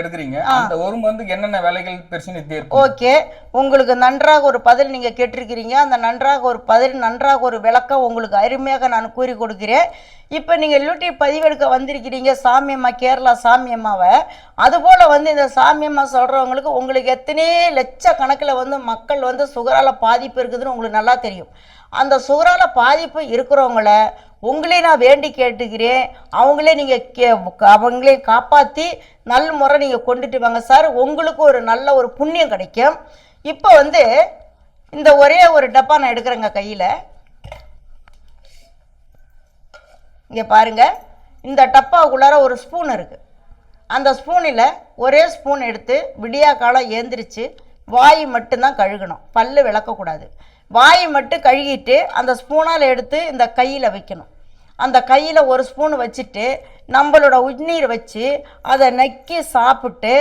எடுக்கிறீங்க அந்த ஒரு மருந்துக்கு என்னென்ன வேலைகள் பிரச்சனை தீர்க்கும் ஓகே. உங்களுக்கு நன்றாக ஒரு பதில் நீங்கள் கேட்டிருக்கிறீங்க. அந்த நன்றாக ஒரு பதில் நன்றாக ஒரு விளக்கம் உங்களுக்கு அருமையாக நான் கூறி கொடுக்கிறேன். இப்போ நீங்கள் யூடியூப் பதிவெடுக்க வந்திருக்கிறீங்க. சாமியம்மா கேரளா சாமியம்மாவை அதுபோல் வந்து இந்த சாமியம்மா சொல்கிறவங்களுக்கு உங்களுக்கு எத்தனை லட்ச கணக்கில் வந்து மக்கள் வந்து சுகரால பாதிப்பு இருக்குதுன்னு உங்களுக்கு நல்லா தெரியும். அந்த சுகரால பாதிப்பு இருக்கிறவங்கள உங்களே நான் வேண்டி கேட்டுக்கிறேன். அவங்களே நீங்கள் கே அவங்களே காப்பாற்றி நல்ல முறை நீங்கள் கொண்டுட்டு வாங்க. சார் உங்களுக்கு ஒரு நல்ல ஒரு புண்ணியம் கிடைக்கும். இப்போ வந்து இந்த ஒரே ஒரு டப்பா நான் எடுக்கிறேங்க கையில். இங்கே பாருங்க. இந்த டப்பாவுக்குள்ளார ஒரு ஸ்பூன் இருக்குது அந்த ஸ்பூனில் ஒரே ஸ்பூன் எடுத்து விடியா காலம் ஏந்திரிச்சு வாய் மட்டும்தான் கழுகணும். பல் விளக்கக்கூடாது. வாயை மட்டும் கழுகிட்டு அந்த ஸ்பூனால் எடுத்து இந்த கையில் வைக்கணும். அந்த கையில் ஒரு ஸ்பூன் வச்சுட்டு நம்மளோட உண்ணீர் வச்சு அதை நக்கி சாப்பிட்டு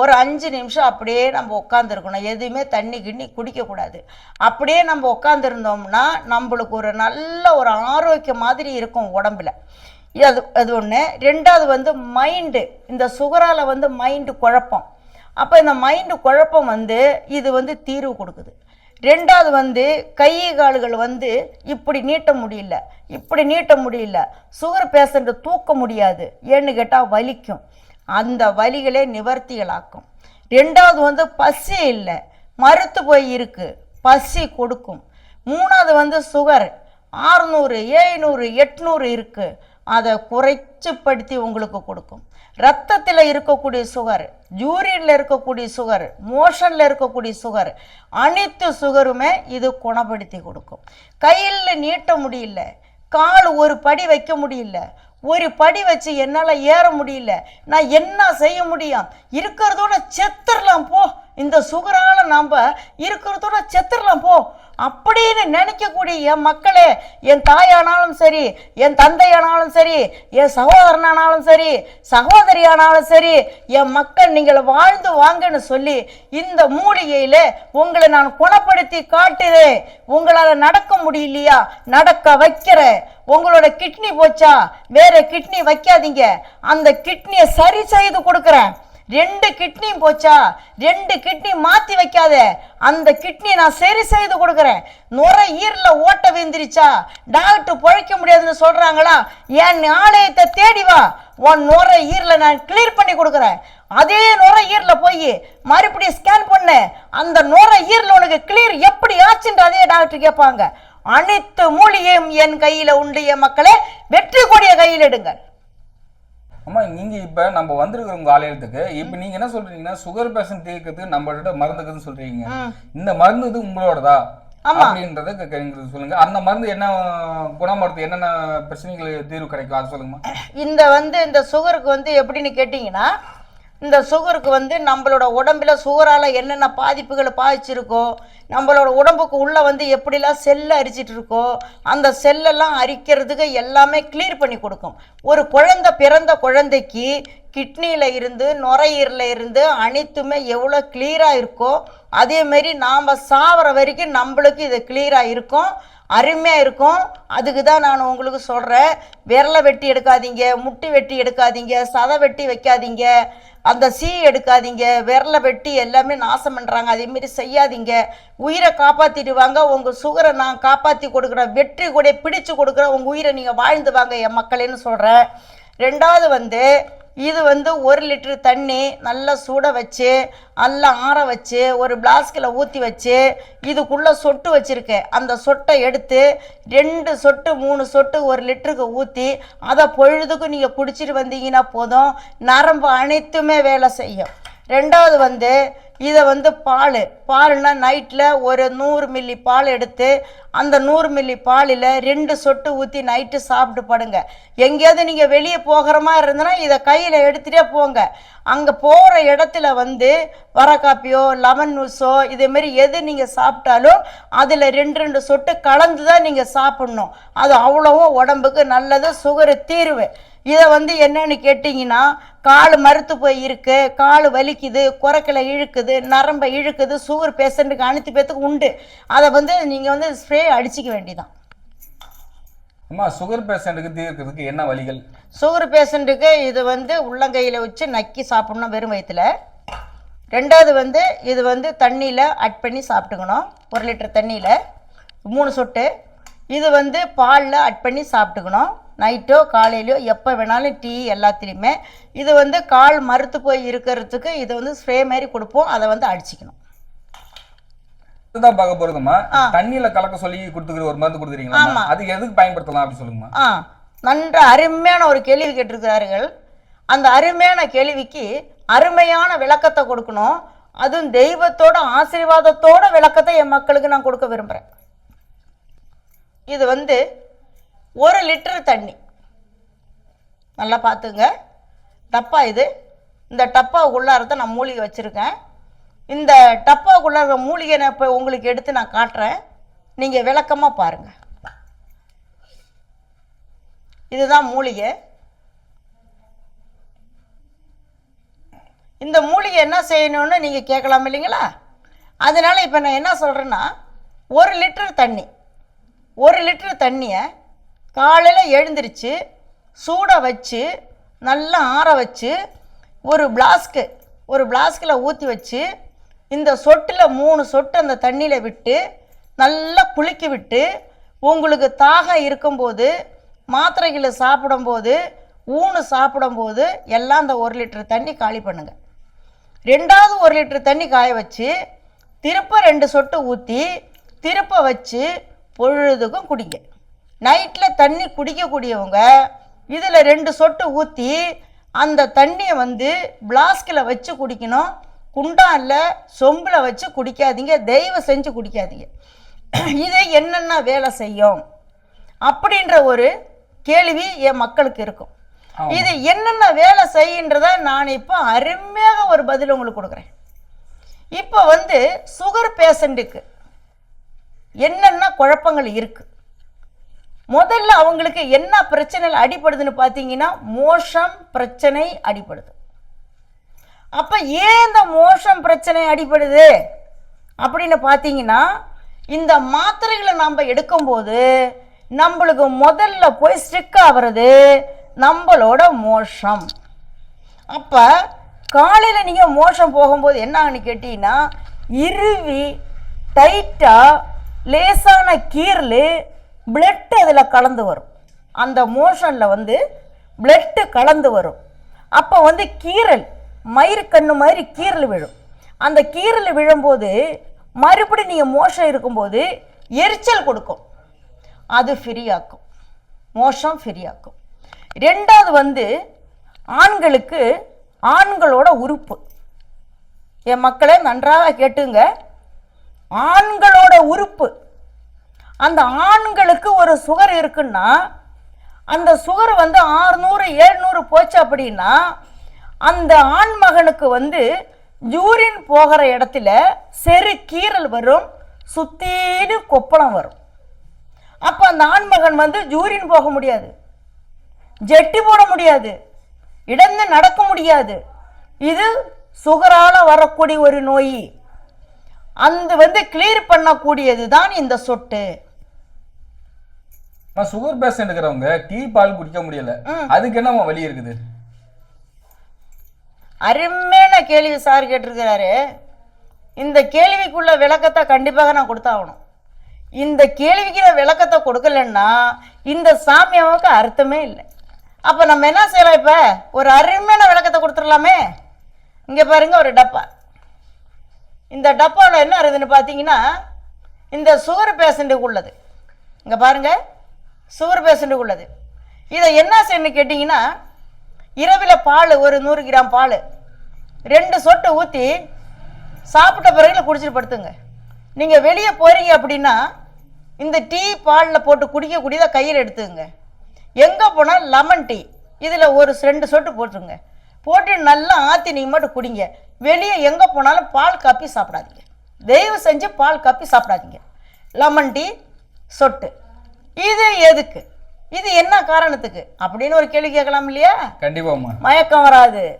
ஒரு அஞ்சு நிமிஷம் அப்படியே நம்ம உட்காந்துருக்கணும் எதுவுமே தண்ணி கிண்ணி குடிக்கக்கூடாது. அப்படியே நம்ம உட்காந்துருந்தோம்னா நம்மளுக்கு ஒரு நல்ல ஒரு ஆரோக்கியம் மாதிரி இருக்கும் உடம்புல. அது அது ஒன்று ரெண்டாவது வந்து மைண்டு. இந்த சுகரால் வந்து மைண்டு குழப்பம். அப்போ இந்த மைண்டு குழப்பம் வந்து இது வந்து தீர்வு கொடுக்குது. ரெண்டாவது வந்து கை கால்கள் வந்து இப்படி நீட்ட முடியல இப்படி நீட்ட முடியல. சுகர் பேஷண்ட்டை தூக்க முடியாது ஏன்னு கேட்டால் வலிக்கும். அந்த வலிகளே நிவர்த்திகளாக்கும். ரெண்டாவது வந்து பசி இல்லை. மறுத்து போய் இருக்குது பசி கொடுக்கும். மூணாவது வந்து சுகர். ஆறுநூறு ஏழ்நூறு எட்நூறு இருக்குது அதை குறைச்சுப்படுத்தி உங்களுக்கு கொடுக்கும். ரத்தத்தில் இருக்கக்கூடிய சுகர் யூரின்ல இருக்கக்கூடிய சுகர் மோஷனில் இருக்கக்கூடிய சுகர் அனைத்து சுகருமே இது குணப்படுத்தி கொடுக்கும். கையில் நீட்ட முடியல கால் ஒரு படி வைக்க முடியல ஒரு படி வச்சு என்னால் ஏற முடியல. நான் என்ன செய்ய முடியும்? இருக்கிறதோட செத்துடலாம் போ. இந்த சுகரால் நாம் இருக்கிறதோட செத்துடலாம் போ. அப்படின்னு நினைக்கக்கூடிய என் மக்களே என் தாயானாலும் சரி என் தந்தையானாலும் சரி என் சகோதரனானாலும் சரி சகோதரியானாலும் சரி என் மக்கள் நீங்கள் வாழ்ந்து வாங்கன்னு சொல்லி இந்த மூலிகையில் உங்களை நான் குணப்படுத்தி காட்டுதேன் உங்களால் நடக்க முடியலையா? நடக்க வைக்கிறேன். உங்களோட கிட்னி போச்சா? வேற கிட்னி வைக்காதீங்க. அந்த கிட்னியை சரி செய்து கொடுக்குறேன். ரெண்டு கிட்னியும் போச்சா? ரெண்டு கிட்னி மாத்தி வைக்காத. அந்த கிட்னி நான் சரி செய்து கொடுக்குறேன். நுர ஈரில் ஓட்ட விழுந்துருச்சா? டாக்டர் பிழைக்க முடியாதுன்னு சொல்றாங்களா? என் ஆலயத்தை தேடி வா. உன் நுர ஈரில் நான் கிளியர் பண்ணி கொடுக்குறேன். அதே நுர ஈரில் போய் மறுபடியும் ஸ்கேன் பண்ணு. அந்த நுர ஈரில் உனக்கு கிளியர் எப்படி ஆச்சுன்ற அதே டாக்டர் கேட்பாங்க. அனைத்து மூலிகையும் என் கையில உண்டு என் மக்களே. வெற்றி கொடிய கையில் எடுங்கள். அம்மா நீங்க இப்ப நம்ம வந்திருக்கிற உங்க ஆலயத்துக்கு இப்ப நீங்க என்ன சொல்றீங்கன்னா சுகர் பேஷண்ட் தீர்க்கிறதுக்கு நம்மள்ட்ட மருந்துக்குன்னு சொல்றீங்க. இந்த மருந்து இது உங்களோடதா. அப்படின்றத சொல்லுங்க. அந்த மருந்து என்ன குணப்படுத்து என்னென்ன பிரச்சனைகள் தீர்வு கிடைக்கும்? அது சொல்லுங்கம்மா. இந்த வந்து இந்த சுகருக்கு வந்து எப்படின்னு கேட்டிங்கன்னா இந்த சுகருக்கு வந்து நம்மளோட உடம்புல சுகரால் என்னென்ன பாதிப்புகளை பாதிச்சிருக்கோ நம்மளோட உடம்புக்கு உள்ளே வந்து எப்படிலாம் செல்லை அரிச்சிட்டு இருக்கோ அந்த செல்லெல்லாம் அரிக்கிறதுக்கு எல்லாமே கிளியர் பண்ணி கொடுக்கும். ஒரு குழந்தை பிறந்த குழந்தைக்கு கிட்னியில் இருந்து நுரையீரலில் இருந்து அனைத்துமே எவ்வளோ கிளியராக இருக்கோ அதேமாரி நாம் சாவர வரைக்கும் நம்மளுக்கு இது கிளியராக இருக்கும். அருமையாக இருக்கும். அதுக்கு தான் நான் உங்களுக்கு சொல்கிறேன் விரலை வெட்டி எடுக்காதீங்க முட்டி வெட்டி எடுக்காதீங்க சதை வெட்டி வைக்காதீங்க அந்த சீ எடுக்காதீங்க. விரலை வெட்டி எல்லாமே நாசம் பண்ணுறாங்க அதேமாரி செய்யாதீங்க. உயிரை காப்பாற்றிடுவாங்க உங்கள் சுகரை நான் காப்பாற்றி கொடுக்குறேன் வெற்றி கூட பிடிச்சு கொடுக்குறேன் உங்கள் உயிரை நீங்கள் வாழ்ந்து வாங்க என் மக்களேன்னு சொல்கிறேன் ரெண்டாவது வந்து இது வந்து ஒரு லிட்டரு தண்ணி நல்லா சுட வச்சு நல்லா ஆற வச்சு ஒரு பிளாஸ்கில் ஊற்றி வச்சு இதுக்குள்ளே சொட்டு வச்சுருக்கேன் அந்த சொட்டை எடுத்து ரெண்டு சொட்டு மூணு சொட்டு ஒரு லிட்டருக்கு ஊற்றி அதை பொழுதுக்கும் நீங்கள் குடிச்சிட்டு வந்தீங்கன்னா போதும். நரம்பு அனைத்துமே வேலை செய்யும். ரெண்டாவது வந்து இதை வந்து பால். பால்னா நைட்டில் ஒரு நூறு மில்லி பால் எடுத்து அந்த நூறு மில்லி பாலில் ரெண்டு சொட்டு ஊற்றி நைட்டு சாப்பிட்டு படுங்க. எங்கேயாவது நீங்கள் வெளியே போகிற மாதிரி இருந்தனா இதை கையில் எடுத்துகிட்டே போங்க. அங்கே போகிற இடத்துல வந்து வர காப்பியோ லெமன் ஜூஸோ இதேமாரி எது நீங்கள் சாப்பிட்டாலும் அதில் ரெண்டு ரெண்டு சொட்டு கலந்து தான் நீங்கள் சாப்பிட்ணும். அது அவ்வளவும் உடம்புக்கு நல்லது சுகரு தீர்வு இதை வந்து என்னன்னு கேட்டிங்கன்னா கால் மறுத்து போய் இருக்கு கால் வலிக்குது குறைக்கல இழுக்குது நரம்பை இழுக்குது சுகர் பேஷண்ட்டுக்கு அனைத்து பேத்துக்கு உண்டு. அதை வந்து நீங்கள் வந்து ஸ்ப்ரே அடிச்சிக்க வேண்டியதான் அம்மா சுகர் பேஷண்ட்டுக்கு தீர்க்கிறதுக்கு என்ன வழிகள்? சுகர் பேஷண்ட்டுக்கு இது வந்து உள்ளங்கையில் வச்சு நக்கி சாப்பிடணும் வெறும் வயிற்றுல ரெண்டாவது வந்து இது வந்து தண்ணியில் அட் பண்ணி சாப்பிட்டுக்கணும். ஒரு லிட்டர் தண்ணியில். மூணு சொட்டு. இது வந்து பாலில் அட் பண்ணி சாப்பிட்டுக்கணும். நைட்டோ காலையிலையோ எப்போ வேணாலும் டீ எல்லாத்துலேயுமே. இது வந்து கால் மறுத்து போய் இருக்கிறதுக்கு இது வந்து ஸ்ப்ரே மாதிரி கொடுப்போம். அதை வந்து அடிச்சிக்கணும். இதுதான் பார்க்க போறதுமா தண்ணியில கலக்க சொல்லி கொடுத்துக்கிற ஒரு மருந்து கொடுத்துறீங்களா ஆமா. அது எதுக்கு பயன்படுத்தலாம் அப்படின்னு சொல்லுங்கம்மா? ஆ. நன்ற அருமையான ஒரு கேள்வி கேட்டிருக்கிறார்கள். அந்த அருமையான கேள்விக்கு அருமையான விளக்கத்தை கொடுக்கணும். அதுவும் தெய்வத்தோட ஆசீர்வாதத்தோட விளக்கத்தை என் மக்களுக்கு நான் கொடுக்க விரும்புகிறேன் இது வந்து ஒரு லிட்டர் தண்ணி. நல்லா பார்த்துங்க. டப்பா இது. இந்த டப்பா உள்ளாரத்தை நான் மூலிகை வச்சுருக்கேன். இந்த டப்பாவுக்குள்ளார இருக்கிற மூலிகை நான் இப்போ உங்களுக்கு எடுத்து நான் காட்டுறேன். நீங்கள் விளக்கமாக பாருங்கள் இதுதான் மூலிகை. இந்த மூலிகை என்ன செய்யணும்னு நீங்கள் கேட்கலாம் இல்லைங்களா? அதனால இப்போ நான் என்ன சொல்கிறேன்னா ஒரு லிட்டர் தண்ணி. ஒரு லிட்டர் தண்ணியை காலையில் எழுந்திரிச்சு சூட வச்சு நல்லா ஆற வச்சு ஒரு பிளாஸ்க்கு ஒரு பிளாஸ்கில் ஊற்றி வச்சு இந்த சொட்டில் மூணு சொட்டு அந்த தண்ணியில் விட்டு நல்லா குளிக்க விட்டு உங்களுக்கு தாகம் இருக்கும்போது மாத்திரைகளை சாப்பிடும்போது ஊனு சாப்பிடும்போது எல்லாம் அந்த ஒரு லிட்டர் தண்ணி காலி பண்ணுங்கள் ரெண்டாவது ஒரு லிட்டர் தண்ணி காய வச்சு திருப்ப ரெண்டு சொட்டு ஊற்றி திருப்ப வச்சு பொழுதுக்கும் குடிங்க. நைட்டில் தண்ணி குடிக்கக்கூடியவங்க இதில் ரெண்டு சொட்டு ஊற்றி அந்த தண்ணியை வந்து பிளாஸ்கில் வச்சு குடிக்கணும். குண்டானில் சொம்பில் வச்சு குடிக்காதீங்க தெய்வம் செஞ்சு குடிக்காதீங்க. இது என்னென்ன வேலை செய்யும்? அப்படின்ற ஒரு கேள்வி என் மக்களுக்கு இருக்கும். இது என்னென்ன வேலை செய்யுன்றத நான் இப்போ அருமையாக ஒரு பதில் உங்களுக்கு கொடுக்குறேன். இப்போ வந்து சுகர் பேஷண்ட்டுக்கு என்னென்ன குழப்பங்கள் இருக்கு? முதல்ல அவங்களுக்கு என்ன பிரச்சனையில் அடிப்படுதுன்னு பார்த்தீங்கன்னா மோஷம் பிரச்சனை அடிப்படுது அப்ப ஏன் இந்த மோஷம் பிரச்சனை அடிப்படுது அப்படின்னு பார்த்தீங்கன்னா இந்த மாத்திரைகளை நம்ம எடுக்கும்போது நம்மளுக்கு முதல்ல போய் ஸ்டிக் ஆகிறது நம்மளோட மோஷம். அப்போ காலையில் நீங்கள் மோஷம் போகும்போது என்ன கேட்டிங்கன்னா இருவி இறுவி டைட்டாக லேசான கீரல் பிளட் அதில் கலந்து வரும். அந்த மோஷனில் வந்து பிளட்டு கலந்து வரும். அப்போ வந்து கீரல் மயிறு கண்ணு மாதிரி கீரல் விழும். அந்த கீரல் விழும்போது மறுபடியும் நீங்கள் மோஷம் இருக்கும்போது எரிச்சல் கொடுக்கும். அது ஃப்ரீயாக்கும் மோஷம் ஃப்ரீயாக்கும் ரெண்டாவது வந்து ஆண்களுக்கு ஆண்களோட உறுப்பு. என் மக்களை நன்றாக கேட்டுங்க. ஆண்களோட உறுப்பு. அந்த ஆண்களுக்கு ஒரு சுகர் இருக்குன்னா அந்த சுகர் வந்து ஆறுநூறு ஏழ்நூறு போச்சு அப்படின்னா அந்த ஆண் மகனுக்கு வந்து யூரின் போகிற இடத்துல செரு கீறல் வரும் சுத்தீனு கொப்பளம் வரும். அப்போ அந்த ஆண்மகன் வந்து ஜூரின் போக முடியாது. ஜெட்டி போட முடியாது. இடந்து நடக்க முடியாது. இது சுகரால் வரக்கூடிய ஒரு நோய். அந்த வந்து கிளியர் பண்ணக்கூடியது தான் இந்த சொட்டு. நான் சுகர் பேஷண்ட் இருக்கிறவங்க டீ பால் குடிக்க முடியல. அதுக்கு என்னம்மா வழி இருக்குது? அருமையான கேள்வி சார் கேட்டிருக்கிறாரு. இந்த கேள்விக்குள்ள விளக்கத்தை கண்டிப்பாக நான் கொடுத்தாகணும். இந்த கேள்விக்கு நான் விளக்கத்தை கொடுக்கலன்னா இந்த சாமியாவுக்கு அர்த்தமே இல்லை. அப்போ நம்ம என்ன செய்யலாம் இப்போ? ஒரு அருமையான விளக்கத்தை கொடுத்துடலாமே. இங்கே பாருங்க ஒரு டப்பா. இந்த டப்பாவில் என்ன இருக்குதுன்னு பார்த்தீங்கன்னா இந்த சுகர் பேஷண்ட்டுக்கு உள்ளது. இங்கே பாருங்க. சுகர் பேஷண்ட்டுக்கு உள்ளது. இதை என்ன செய்யணும் கேட்டிங்கன்னா இரவில் பால் ஒரு நூறு கிராம் பால் ரெண்டு சொட்டு ஊற்றி சாப்பிட்ட பிறகு குடிச்சிட்டு படுத்துங்க. நீங்கள் வெளியே போகிறீங்க அப்படின்னா இந்த டீ பாலில் போட்டு குடிக்கக்கூடியதை கையில் எடுத்துங்க. எங்கே போனால் லெமன் டீ இதில் ஒரு ரெண்டு சொட்டு போட்டுருங்க. போட்டு நல்லா ஆற்றி நீங்கள் மட்டும் குடிங்க. வெளியே எங்கே போனாலும் பால் காப்பி சாப்பிடாதீங்க. தயவு செஞ்சு பால் காப்பி சாப்பிடாதீங்க. லெமன் டீ சொட்டு. இது எதுக்கு? இது என்ன காரணத்துக்கு? அப்படின்னு ஒரு கேள்வி கேட்கலாம் இல்லையா? கண்டிப்பாம்மா. மயக்கம் வராது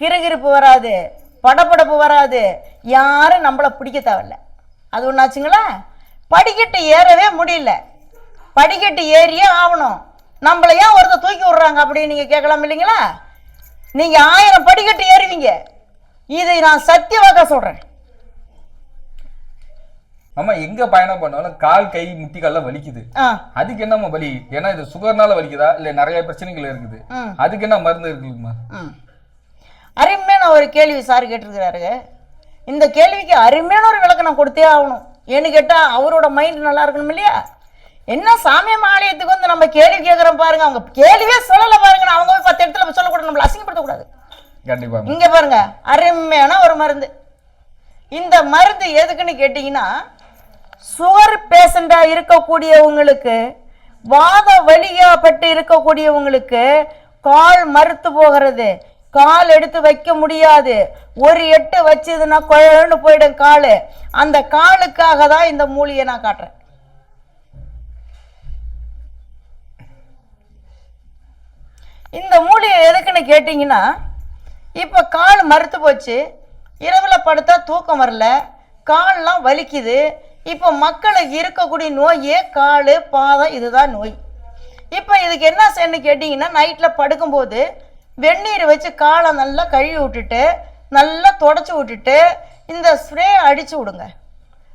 கிறுகிறுப்பு வராது படபடப்பு வராது. யாரும் நம்மளை பிடிக்க தேவையில்ல. அது ஒன்றாச்சுங்களா படிக்கட்டு ஏறவே முடியல. படிக்கட்டு ஏறியே ஆகணும். நம்மள ஏன் ஒருத்தர் தூக்கி விடுறாங்க அப்படின்னு நீங்க கேட்கலாம் இல்லைங்களா? நீங்க ஆயிரம் படிக்கட்டு ஏறுவீங்க. இதை நான் சத்தியவாக்க சொல்றேன். அம்மா எங்க பயணம் பண்ணாலும் கால் கை முட்டிக்கால்லாம் வலிக்குது. அதுக்கு என்னம்மா வலி? ஏன்னா இது சுகர்னால வலிக்குதா? இல்ல நிறைய பிரச்சனைகள் இருக்குது. அதுக்கு என்ன மருந்து இருக்குங்கம்மா ம் அருமையான ஒரு கேள்வி சார் கேட்டிருக்கிறாருங்க. இந்த கேள்விக்கு அருமையான ஒரு விளக்கம் நான் கொடுத்தே ஆகணும். ஏன்னு கேட்டால் அவரோட மைண்ட் நல்லா இருக்கணும் இல்லையா? என்ன சாமியம் ஆலயத்துக்கு வந்து நம்ம கேள்வி கேட்குறோம் பாருங்க. அவங்க கேள்வியே சொல்லலை பாருங்க. அவங்க போய் பத்து இடத்துல போய் சொல்லக்கூடாது நம்மளை அசிங்கப்படுத்தக்கூடாது. கண்டிப்பா இங்க பாருங்க. அருமையான ஒரு மருந்து. இந்த மருந்து எதுக்குன்னு கேட்டிங்கன்னா சுகர் பேஷண்டா இருக்கக்கூடியவங்களுக்கு வாத வலியாப்பட்டு இருக்கக்கூடியவங்களுக்கு கால் மறுத்து போகிறது. கால் எடுத்து வைக்க முடியாது. ஒரு எட்டு வச்சதுன்னா குழன்னு போயிடும் கால். அந்த காலுக்காக தான் இந்த மூலியை நான் காட்டுறேன். இந்த மூலிகை எதுக்குன்னு கேட்டிங்கன்னா இப்போ கால் மறுத்து போச்சு. இரவில் படுத்தா தூக்கம் வரல. கால்லாம் வலிக்குது. இப்போ மக்களுக்கு இருக்கக்கூடிய நோயே கால் பாதம் இதுதான் நோய். இப்போ இதுக்கு என்ன செய்யணும்னு கேட்டிங்கன்னா நைட்டில் படுக்கும்போது வெந்நீர் வச்சு காலை நல்லா கழுவி விட்டுட்டு நல்லா தொடச்சி விட்டுட்டு இந்த ஸ்ப்ரே அடித்து விடுங்க.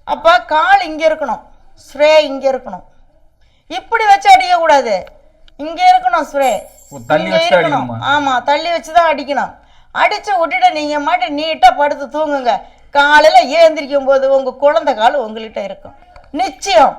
அப்போ கால் இங்கே இருக்கணும் ஸ்ப்ரே இங்கே இருக்கணும். இப்படி வச்சு அடிக்கக்கூடாது இங்கே இருக்கணும் ஸ்ப்ரே. இங்க இருக்கணும். அடிக்கணுமா? ஆமா தள்ளி வச்சு தான் அடிக்கணும். அடிச்சு விட்டுட்டு நீங்க மாட்டு நீட்டா படுத்து தூங்குங்க. காலையில் ஏந்திரிக்கும் போது உங்கள் குழந்தை கால் உங்கள்கிட்ட இருக்கும். நிச்சயம்.